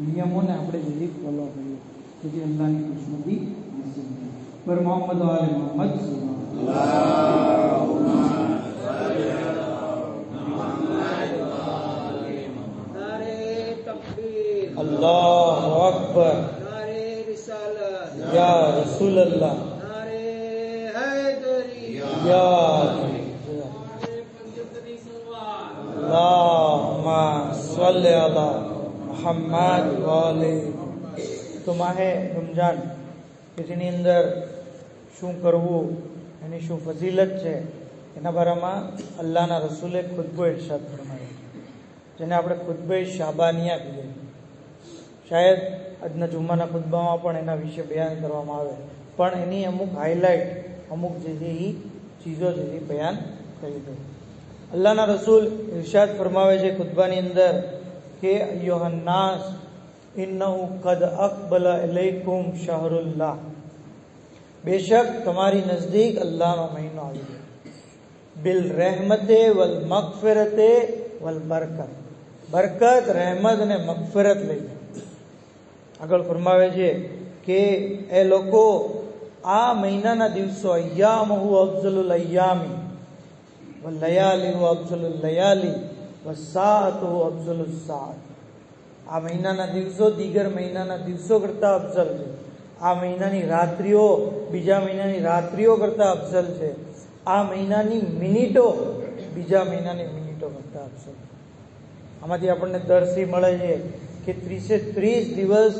નિયમોને આપણે જલ્દી ફોલો કરીએ જેથી અલ્લાહની દુશ્મની નસીબ થાય પર મોહમ્મદ આલે મોહમ્મદ اللہ اکبر نعرے رسالت یا رسول اللہ نعرے حیدری یا મુહમ્મદ વાલે તો માહે રમઝાન કે જેની અંદર શું કરવું એની શું ફઝીલત છે એના બારામાં અલ્લાહના રસૂલે ખુદબો ઇરશાદ ફરમાવ્યો જેને આપણે ખુદબે શાબાનિયા કહીએ શાયદ આજના જુમ્માના ખુદબામાં પણ એના વિશે બયાન કરવામાં આવે પણ એની અમુક હાઇલાઇટ અમુક જે છે એ ચીજો એ બયાન કરી દો અલ્લાહના રસૂલ ઇરશાદ ફરમાવે છે ખુદબાની અંદર કે અય્યુહન્નાસ ઇન્નહુ કદ અકબલ ઇલૈકુમ શહરુલ્લાહ બેશક તમારી નજદીક અલ્લાહનો મહિનો આવી ગયો બિલ રહેમતે વલ મગફિરતે વલ બરકત બરકત રહેમત અને મગફિરત લઈ આગળ ફરમાવે છે કે એ લોકો આ મહિનાના દિવસો અય્યામહુ અફઝલુલ અય્યામી વલયાલી અફઝલુલ લયાલી વસાહતુ અફઝલુલ સાત આ મહિનાના દિવસો દીગર મહિનાના દિવસો કરતા અફઝલ છે. આ મહિનાની રાત્રિઓ બીજા મહિનાની રાત્રિઓ કરતા અફઝલ છે. આ મહિનાની મિનિટો બીજા મહિનાની મિનિટો કરતા અફઝલ આમાંથી આપણને દર્શી મળે છે કે ત્રીસે ત્રીસ દિવસ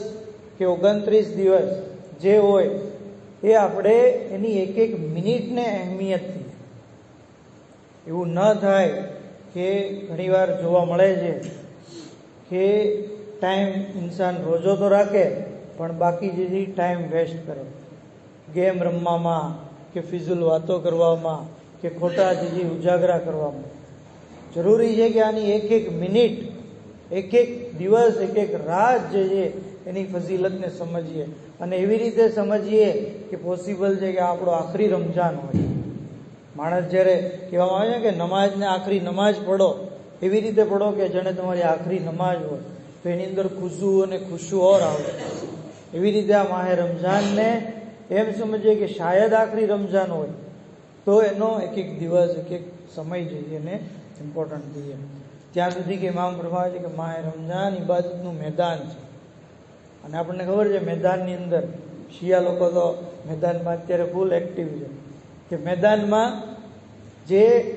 કે ઓગણત્રીસ દિવસ જે હોય એ આપણે એની એક એક મિનિટને અહેમિયતથી એવું ન થાય કે ઘણીવાર જોવા મળે છે કે ટાઈમ ઇન્સાન રોજો તો રાખે, પણ બાકી જે ટાઈમ વેસ્ટ કરે. ગેમ રમવામાં કે ફિઝુલ વાતો કરવામાં કે ખોટા જેથી ઉજાગરા કરવામાં. જરૂરી છે કે આની એક એક મિનિટ, એક એક દિવસ, એક એક રાત જે છે એની ફઝીલતને સમજીએ. અને એવી રીતે સમજીએ કે પોસિબલ છે કે આપણો આખરી રમજાન હોય. માણસ જ્યારે કહેવામાં આવે છે કે નમાજને આખરી નમાજ પડો એવી રીતે પડો કે જાણે તમારી આખરી નમાજ હોય, તો એની અંદર ખુશુ અને ખુશુ ઓર આવે. એવી રીતે આ માહે રમઝાનને એમ સમજીએ કે શાયદ આખરી રમઝાન હોય, તો એનો એક એક દિવસ, એક એક સમય જે છે એને ઇમ્પોર્ટન્ટ દઈએ ત્યાં સુધી કે ઇમામ પ્રભાવ છે કે માહે રમઝાન ઇબાદતનું મેદાન છે. અને આપણને ખબર છે મેદાનની અંદર શિયા લોકો તો મેદાનમાં અત્યારે ફૂલ એક્ટિવ છે. કે મેદાનમાં જે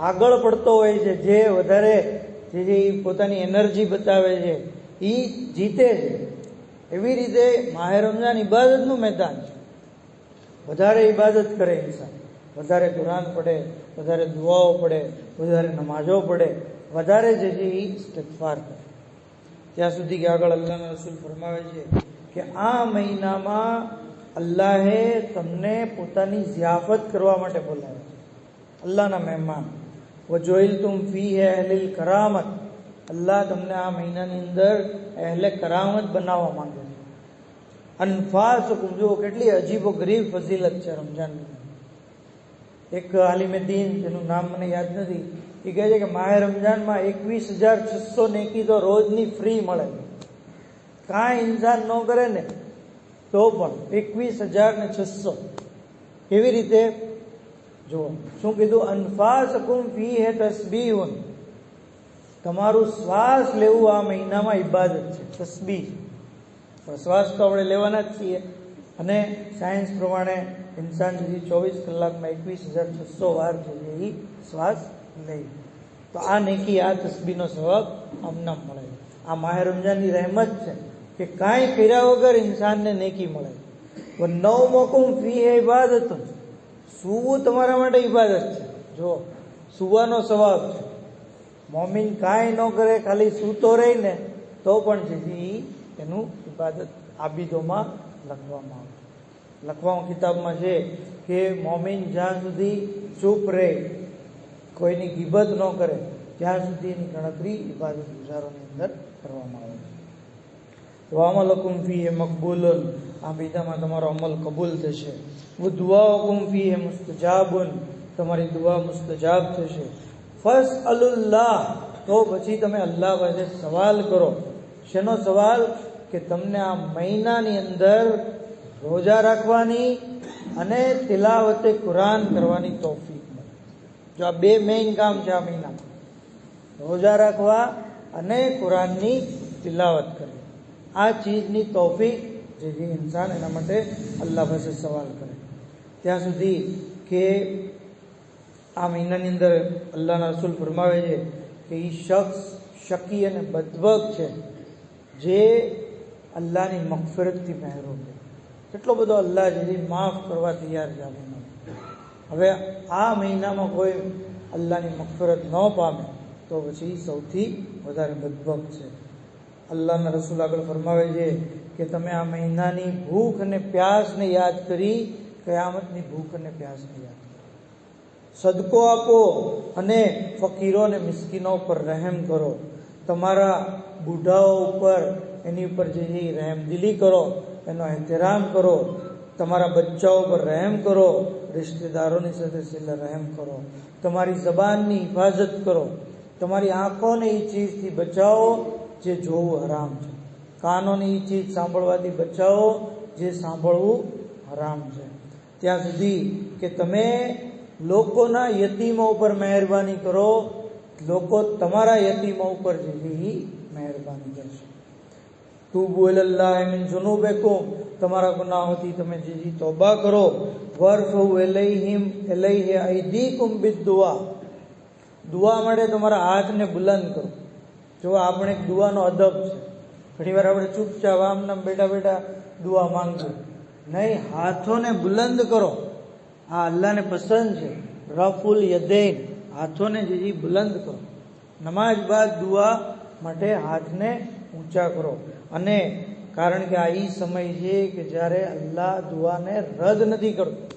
આગળ પડતો હોય છે, જે વધારે જે પોતાની એનર્જી બતાવે છે એ જીતે છે. એવી રીતે માહે રમઝાન ઇબાદતનું મેદાન છે. વધારે ઇબાદત કરે ઇન્સાન. વધારે કુરાન પડે, વધારે દુઆઓ પડે, વધારે નમાઝો પડે, વધારે જે છે એ ઇસ્તિગફાર કરે. ત્યાં સુધી કે આગળ અલ્લાહના રસૂલ ફરમાવે છે કે આ મહિનામાં અલ્લાહે તમને પોતાની ઝિયાફત કરવા માટે બોલાવ્યા અલ્લાહના મહેમાન. વજોઈલ તુમ ફી હે અહલિલ કરામત. અલ્લાહ તમને આ મહિનાની અંદર અહેલે કરામત બનાવવા માંગે છે. અનફાસ જુઓ કેટલી અજીબો ગરીબ ફઝીલત છે રમજાન એક આલિમે દીન, જેનું નામ મને યાદ નથી, એ કહે છે કે માહે રમજાનમાં એકવીસ હજાર છસો નેકી તો રોજની ફ્રી મળે. કાંઈ ઇન્સાન ન કરે ને, તો પણ એકવીસ હજાર ને છસો. કેવી રીતે? જુઓ, શું કીધું? અનફાસ કુમ ફી હે તસબીહુન. તમારું શ્વાસ લેવું આ મહિનામાં ઇબાદત છે, તસબીહ. શ્વાસ તો આપણે લેવાના જ છીએ. અને સાયન્સ પ્રમાણે ઇન્સાન સુધી ચોવીસ કલાકમાં એકવીસ હજાર છસો વાર જોઈએ એ શ્વાસ લે તો આ નેકી, આ તસબીનો સ્વભાવ અમને મળે. આ માહે રમજાનની રહેમત છે કે કાંઈ કર્યા વગર ઇન્સાનને નેકી મળે. નવ મોકુમ ફી હે ઇબાદત સૂવું તમારા માટે ઇબાદત છે. જો સૂવાનો સ્વભાવ છે. મોમિન કાંઈ ન કરે, ખાલી સૂતો રહીને, તો પણ જેથી એનું ઇબાદત આબિદોમાં લખવામાં આવે. લખવામાં કિતાબમાં છે કે મોમિન જ્યાં સુધી ચૂપ રહે, કોઈની ગીબત ન કરે, ત્યાં સુધી એની ગણતરી ઇબાદત ગુજારોની અંદર કરવામાં આવે છે. વામલકુમ ફી એ મકબૂલન આ બીજામાં તમારો અમલ કબૂલ થશે વ દુઆકુમ ફી એ મુસ્તજાબુન તમારી દુઆ મુસ્તજાબ થશે ફસ અલુલ્લાહ તો પછી તમે અલ્લાહ પાસે સવાલ કરો શેનો સવાલ કે તમને આ મહિનાની અંદર રોજા રાખવાની અને તિલાવતે કુરાન કરવાની તોફીક મળે જો આ બે મેઇન કામ છે આ મહિનામાં રોજા રાખવા અને કુરાનની તિલાવત કરવી આ ચીજની તોફીક જે જે ઇન્સાન એના માટે અલ્લાહ પાસે સવાલ કરે. ત્યાં સુધી કે આ મહિનાની અંદર અલ્લાહના રસૂલ ફરમાવે છે કે એ શખ્સ શકી અને બદબક છે જે અલ્લાહની મગફરતથી મહેરૂમ છે. કેટલો બધો અલ્લાહ જે માફ કરવા તૈયાર છે આ હવે આ મહિનામાં કોઈ અલ્લાહની મગફરત ન પામે તો પછી સૌથી વધારે બદબક છે. અલ્લાહના રસૂલ આગળ ફરમાવે છે કે તમે આ મહિનાની ભૂખ અને પ્યાસને યાદ કરી કયામતની ભૂખ અને પ્યાસને યાદ કરી સદકો આપો અને ફકીરો અને મિસ્કીનો ઉપર રહેમ કરો તમારા બુઢાઓ ઉપર એની ઉપર જે છે એ રહેમદિલી કરો એનો એહતરામ કરો તમારા બચ્ચાઓ પર રહેમ કરો રિશ્તેદારોની સાથે સિલે રહેમ કરો તમારી જબાનની હિફાજત કરો તમારી આંખોને એ ચીજથી બચાવો જે જોવું હરામ છે. કાનોની ચીજ સાંભળવાથી બચાવો, જે સાંભળવું હરામ છે. ત્યાં સુધી કે તમે લોકોના યતીમો ઉપર મહેરબાની કરો, લોકો તમારા યતીમો ઉપર જેવી મહેરબાની કરશે. તુબુ અલ્લાહ મિન જુનુબિકુમ. તમારા ગુનાહોથી તમે જે જે તોબા કરો. વર્ફ એલૈહિમ એલૈહિ અયદીકુમ બિદુઆ દુઆ માટે તમારા હાથને બુલંદ કરો. જો આપણે એક દુઆનો અદબ છે. ઘણીવાર આપણે ચૂપચાપ આમ નામ બેઠા બેઠા દુઆ માંગીએ. નહીં, હાથોને બુલંદ કરો. આ અલ્લાહને પસંદ છે. રફુલ યદૈન હાથોને જે બુલંદ કરો. નમાજ બાદ દુઆ માટે હાથને ઊંચા કરો. અને કારણ કે આ એ સમય છે કે જ્યારે અલ્લાહ દુઆને રદ નથી કરતો,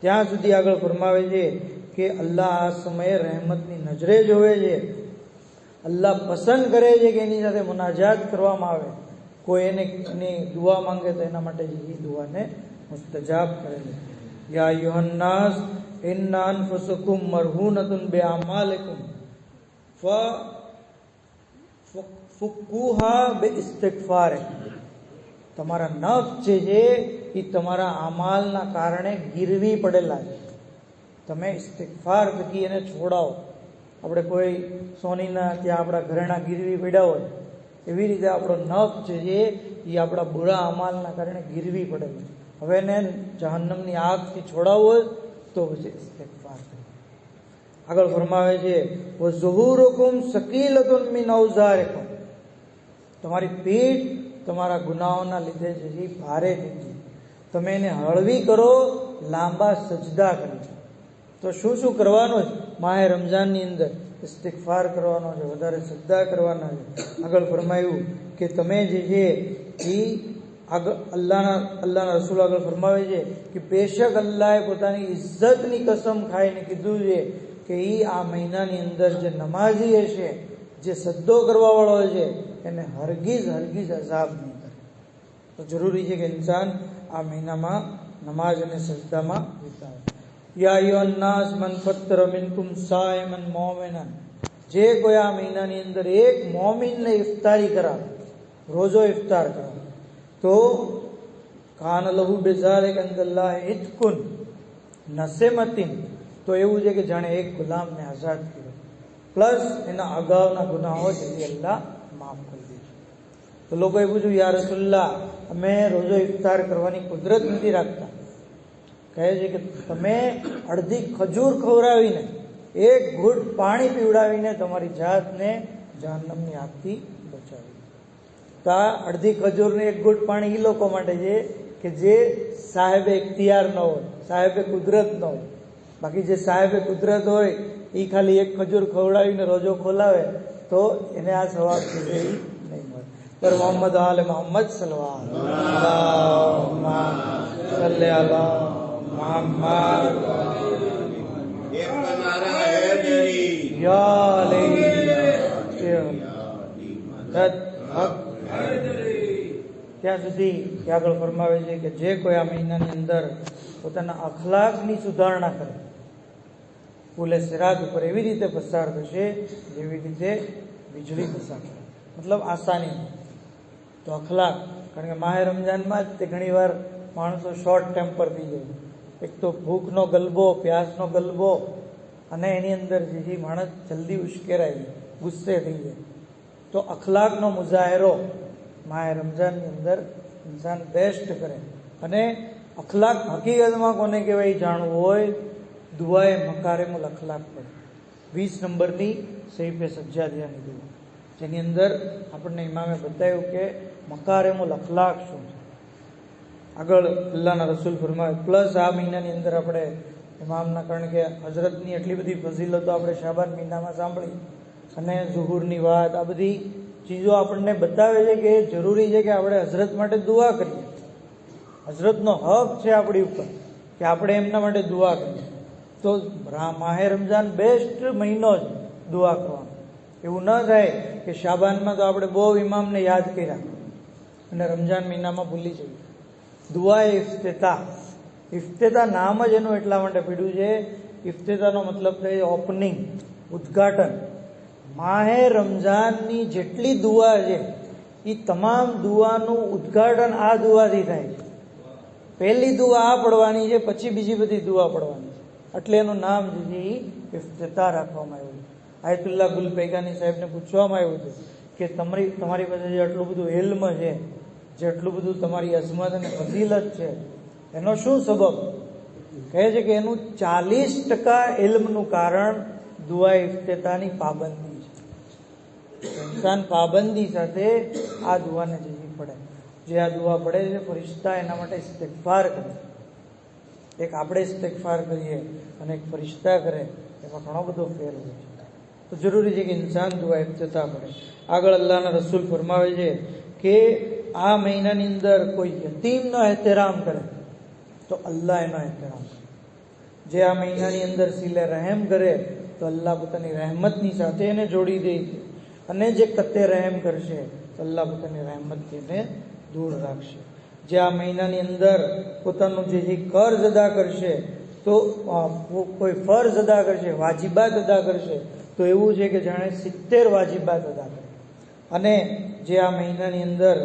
ત્યાં સુધી આગળ ફરમાવે છે કે અલ્લાહ આ સમયે રહેમતની નજરે જોવે છે. અલ્લાહ પસંદ કરે છે કે એની સાથે મુનાજાત કરવામાં આવે, કોઈ એને એની દુઆ માંગે તો એના માટે જે એ દુઆને મુસ્તજાબ કરે છે. યા યુહન્નાસ ઇન્ના અનફુસુકુમ મરહૂનતુન બે અમાલિકુમ ફ ફુકુહા બે ઇસ્તિગફાર તમારા નફ જે છે, એ તમારા અમાલના કારણે ગીરવી પડેલા છે. તમે ઇસ્તિગફાર થકી એને છોડાવો. આપણે કોઈ સોનીના ત્યાં આપણા ઘરેણા ગીરવી પડ્યા હોય, એવી રીતે આપણો નખ છે એ આપણા બુરા અમાલના કારણે ગીરવી પડેલો છે. હવે એને જહન્નમની આગથી છોડાવવો તો પછી ઇસ્તિગફાર આગળ ફરમાવે છે, વ ઝુહુરુકુમ સકીલતુન મિન ઔઝારિકુમ. તમારી પીઠ તમારા ગુનાહોના લીધે જે એ ભારે છે તમે એને હળવી કરો, લાંબા સજદા કરી તો શું શું કરવાનું છે? માહે રમઝાનની અંદર ઇસ્તિકફાર કરવાનો છે, વધારે શ્રદ્ધા કરવાના છે. આગળ ફરમાયું કે તમે જે છે, એ આગળ અલ્લાહના અલ્લાહના રસૂલ આગળ ફરમાવે છે કે બેશક અલ્લાહે પોતાની ઇજ્જતની કસમ ખાઈને કીધું છે કે એ આ મહિનાની અંદર જે નમાઝી હશે, જે સદ્દો કરવાવાળો છે એને હરગીઝ હરગીઝ અઝાબ નહીં કરે. તો જરૂરી છે કે ઇન્સાન આ મહિનામાં નમાઝ અને સજદામાં વિતાવે. યા અયુન્નાસ મન ફત્તર મિનકુમ સાયમન મોમિનન જે કોઈ આ મહિનાની અંદર એક મોમિનને ઇફતારી કરાવે રોજો ઇફતાર કરાવે તો કાન લહુ બેઝારે અંદલ્લાહ ઇતકુન નસેમતિન તો એવું છે કે જાણે એક ગુલામને આઝાદ કર્યો પ્લસ એના અગાઉના ગુનાહો છે એ અલ્લાહ માફ કરી દે તો લોકોએ પૂછ્યું યા રસુલ્લા અમે રોજો ઇફતાર કરવાની કુદરત નથી રાખતા કહે છે કે તમે અડધી ખજૂર ખવડાવીને એક ઘૂંટ પાણી પીવડાવીને તમારી જાતને જહન્નમની આગથી બચાવી તો આ અડધી ખજૂરને એક ઘૂંટ પાણી એ લોકો માટે છે કે જે સાહેબે ઇખ્તિયાર ન હોય સાહેબે કુદરત ન હોય. બાકી જે સાહેબે કુદરત હોય એ ખાલી એક ખજૂર ખવડાવીને રોજો ખોલાવે તો એને આ સવાબ છે એ નહીં મળે. પર મોહમ્મદ આલ મોહમ્મદ સલવા સલ્લે હૈદરી યા તદ હક ત્યાં સુધી આગળ ફરમાવે છે કે જે કોઈ આ મહિનાની અંદર પોતાના અખલાકની સુધારણા કરે પુલે સિરાજ ઉપર એવી રીતે પસાર થશે જેવી રીતે વીજળી પસાર થાય મતલબ આસાની તો અખલાક કારણ કે માહે રમજાનમાં જ તે ઘણીવાર માણસો શોર્ટ ટેમ્પર થઈ જાય એક તો ભૂખનો ગલબો, પ્યાસનો ગલબો અને એની અંદર જેથી માણસ જલ્દી ઉશ્કેરાય ગુસ્સે થઈ જાય તો અખલાકનો મુજાહેરો માએ રમઝાનની અંદર ઇન્સાન બેસ્ટ કરે. અને અખલાક હકીકતમાં કોને કહેવાય જાણવું હોય, દુઆએ મકારેમુલ અખલાક પડે વીસ નંબરની સૈફે સજ્જાદિયાની દુઆ. જેની અંદર આપણને ઇમામે બતાવ્યું કે મકારેમુલ અખલાક શું છે. આગળ અલ્લાહના રસૂલ ફરમાવે, પ્લસ આ મહિનાની અંદર આપણે ઇમામના, કારણ કે હજરતની એટલી બધી ફઝીલતો આપણે શાબાન મહિનામાં સાંભળી અને ઝુહુરની વાત, આ બધી ચીજો આપણને બતાવે છે કે એ જરૂરી છે કે આપણે હજરત માટે દુઆ કરીએ. હજરતનો હક છે આપણી ઉપર કે આપણે એમના માટે દુઆ કરીએ. તો માહે રમજાન બેસ્ટ મહિનો જ દુઆ કરવાનો. એવું ન થાય કે શાબાનમાં તો આપણે બહુ ઇમામને યાદ કર્યા અને રમજાન મહિનામાં ભૂલી જઈએ. દુઆ એ ઇફ્તેતા. ઇફ્તેતા નામ જ એનું એટલા માટે પીડ્યું છે. ઇફ્તેતાનો મતલબ થાય ઓપનિંગ, ઉદ્ઘાટન. માહે રમઝાનની જેટલી દુઆ છે એ તમામ દુઆનું ઉદ્ઘાટન આ દુઆથી થાય છે. પહેલી દુઆ આ પડવાની છે, પછી બીજી બધી દુઆ પડવાની છે. એટલે એનું નામ જે છે એ ઇફ્તેતા રાખવામાં આવ્યું છે. આયતુલ્લાહ ગુલ પૈગાની સાહેબને પૂછવામાં આવ્યું હતું કે તમારી તમારી પાસે જે આટલું બધું હેલ્મ છે જેટલું બધું તમારી અઝમત અને ફઝીલત છે, એનો શું સબબ? કહે છે કે એનું ચાલીસ ટકા ઇલ્મનું કારણ દુઆ ઇફ્તેતાની પાબંદી છે. ઇન્સાન પાબંદી સાથે આ દુઆને જવી પડે. જે આ દુઆ પડે છે, ફરિશ્તા એના માટે ઇસ્તેકફાર કરે. એક આપણે ઇસ્તેકફાર કરીએ અને એક ફરિશ્તા કરે, એમાં ઘણો બધો ફેર હોય છે. તો જરૂરી છે કે ઇન્સાન દુઆ ઇફ્તતા પડે. આગળ અલ્લાહના રસૂલ ફરમાવે છે કે આ મહિનાની અંદર કોઈ યતીમનો એહતરામ કરે, તો અલ્લાહ એનો એહતરામ કરે. જે આ મહિનાની અંદર સિલે રહેમ કરે, તો અલ્લાહ પોતાની રહેમતની સાથે એને જોડી દે છે. અને જે કતે રહેમ કરશે, તો અલ્લાહ પોતાની રહેમતથી એને દૂર રાખશે. જે આ મહિનાની અંદર પોતાનું જે કર્જ અદા કરશે, તો કોઈ ફર્જ અદા કરશે, વાજિબાત અદા કરશે, તો એવું છે કે જાણે સિત્તેર વાજિબાત અદા કરે. અને જે આ મહિનાની અંદર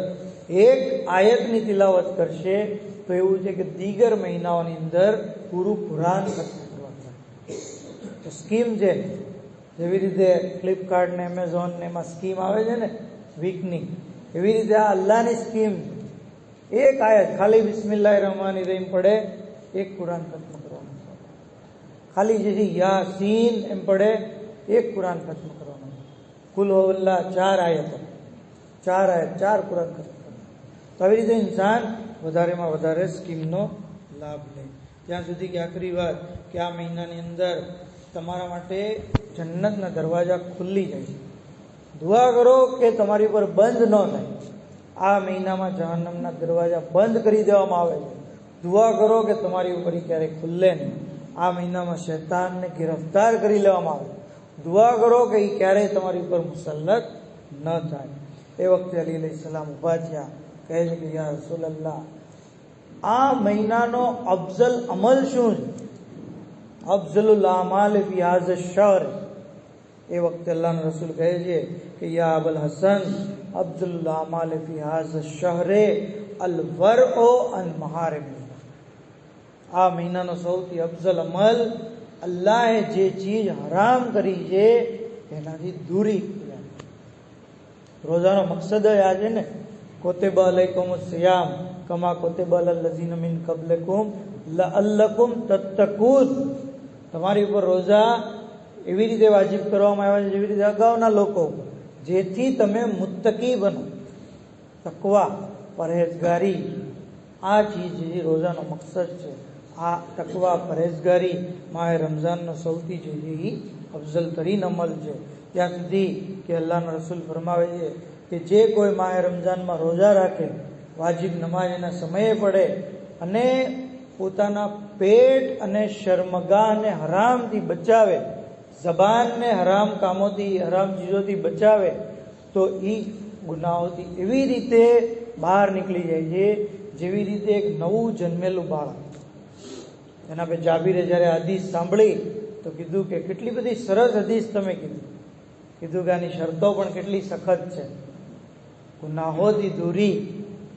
એક આયતની તિલાવત કરશે, તો એવું છે કે દીગર મહિનાઓની અંદર પૂરું કરવા સ્કીમ છે, જેવી રીતે ફ્લિપકાર્ટ ને એમેઝોન ને એમાં સ્કીમ આવે છે ને વીકની એવી રીતે આ અલ્લાહની સ્કીમ. એક આયત, ખાલી બિસ્મિલ્લા રહમાની રહીમ પડે, એક કુરાન ખતમ કરવાનું ખાલી જે યાસીન એમ પડે, એક કુરાન ખતમ કરવાનું કુલ હોવલ્લા ચાર આયતો. ચાર આયત, ચાર કુરાન ખતમ. તો આવી રીતે ઇન્સાન વધારેમાં વધારે સ્કીમનો લાભ લે. ત્યાં સુધી કે આખરી વાત કે આ મહિનાની અંદર તમારા માટે જન્નતના દરવાજા ખુલ્લી જાય છે. દુઆ કરો કે તમારી ઉપર બંધ ન થાય. આ મહિનામાં જહન્નમના દરવાજા બંધ કરી દેવામાં આવે છે. દુઆ કરો કે તમારી ઉપર ક્યારેય ખુલ્લે નહીં. આ મહિનામાં શૈતાનને ગિરફ્તાર કરી લેવામાં આવે. દુઆ કરો કે એ ક્યારેય તમારી ઉપર મુસલ્લત ન થાય. એ વખતે અલી સલામ ઊભા થયા. કહે છે કે, યા રસૂલલ્લાહ, આ મહિનાનો અફઝલ અમલ શું છે? અફઝલુલ અમાલ ફી હાઝ શહર એ વખતે અલ્લાહના રસૂલ કહે છે કે, યા અબલ હસન, અફઝલુલ અમાલ ફી હાઝ શહરે અલ વરઓ અન મહારિમ આ મહિનાનો સૌથી અફઝલ અમલ અલ્લાહે જે ચીજ હરામ કરી છે, એનાથી દૂરી. કર્યા રોજાનો મકસદ જ આ છે ને કોતેબા અલૈકુમ સિયામ કમા કોતેબા અલઝીન મિન કબલકુમ લઅલ્લકુમ તત્તકૂન તમારી ઉપર રોજા એવી રીતે વાજિબ કરવામાં આવ્યા છે જેવી રીતે અગાઉના લોકો, જેથી તમે મુત્તકી બનો. તકવા, પરહેજગારી, આ ચીજ જે રોજાનો મકસદ છે, આ તકવા, પરહેજગારી માહે રમઝાનનો સૌથી જોઈએ અફઝલ તરીન અમલ છે. ત્યાં સુધી કે અલ્લાહના રસૂલ ફરમાવે છે કે જે કોઈ માહે રમઝાનમાં રોજા રાખે, વાજિબ નમાજ એના સમયે પડે અને પોતાના પેટ અને શર્મગાહને હરામથી બચાવે, જબાનને હરામ કામોથી, હરામ ચીજોથી બચાવે, તો એ ગુનાહોથી એવી રીતે બહાર નીકળી જાય છે, જેવી રીતે એક નવું જન્મેલું બાળક. એના પર જાબીરે જ્યારે હદીસ સાંભળી, તો કીધું કે કેટલી બધી સરસ હદીસ તમે કીધી. કીધું કે આની શરતો પણ કેટલી સખત છે. ગુનાહોથી દૂરી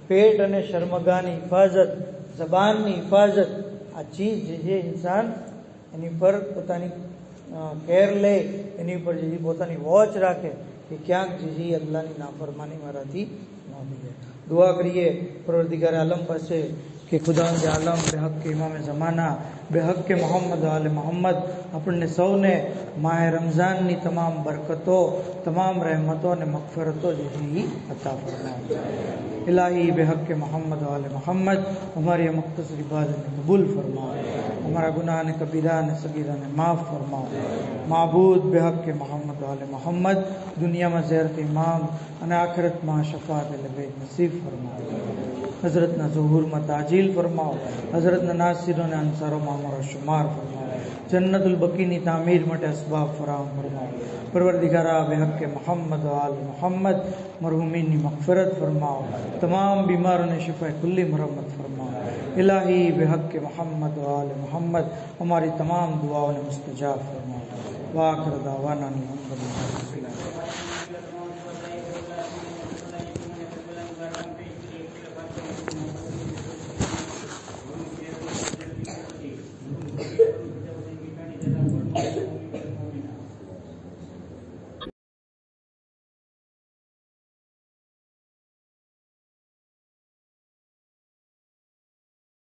પેટ અને શર્મગાની હિફાજત જબાનની હિફાજત આ ચીજ જે છે ઇન્સાન એની પર પોતાની અ, કેર લે એની ઉપર જે છે પોતાની વોચ રાખે કે ક્યાંક જે છે એ અલ્લાહની નાફરમાની મારાથી ન થઈ જાય દુઆ કરીએ પરવર્તિગાર આલમ પાસે કે ખુદાવંદ આલમ બેહક કે ઇમામ જમાના بحق કે મોહમ્મદ محمد મોહમ્મદ આપણને સૌને માહ રમઝાનની તમામ تمام برکتوں، تمام رحمتوں نے جو ہے عطا فرمائے۔ الہی بحق کے محمد آل محمد، ہماری مختصر عبادت قبول فرماؤ۔ ہمارا گناہ نے، کبیرہ نے، صغیرہ نے معاف فرماؤ۔ معبود حق کے محمد آل محمد، دنیا میں زیرت امام، انا آخرت ماں شفاعت لبید نصیب فرماؤ۔ શફાત લબે નસીબ ફરમાવો હઝરતના ઝુહુરમાં તાજીલ ફરમાવો હઝરતના નાસિરો અને અંસારોમાં અમારો શુમાર ફરમાવો જન્નતુલ બકીની તામીર માટે અસબાબ ફરાહમ ફરમાવો પરવરદિગારા બેહક કે મોહમ્મદ આલ મોહમ્મદ મરહુમીની મગફરત ફરમાવો તમામ બીમારોને શિફાએ ખુલ્લી મરમ્મત ફરમાવો ઇલાહી બેહક કે મોહમ્મદ આલ મોહમ્મદ અમારી તમામ દુઆઓને મુસ્તજાબ ફરમાવો વાખર દાવાના અલહમદુલિલ્લાહ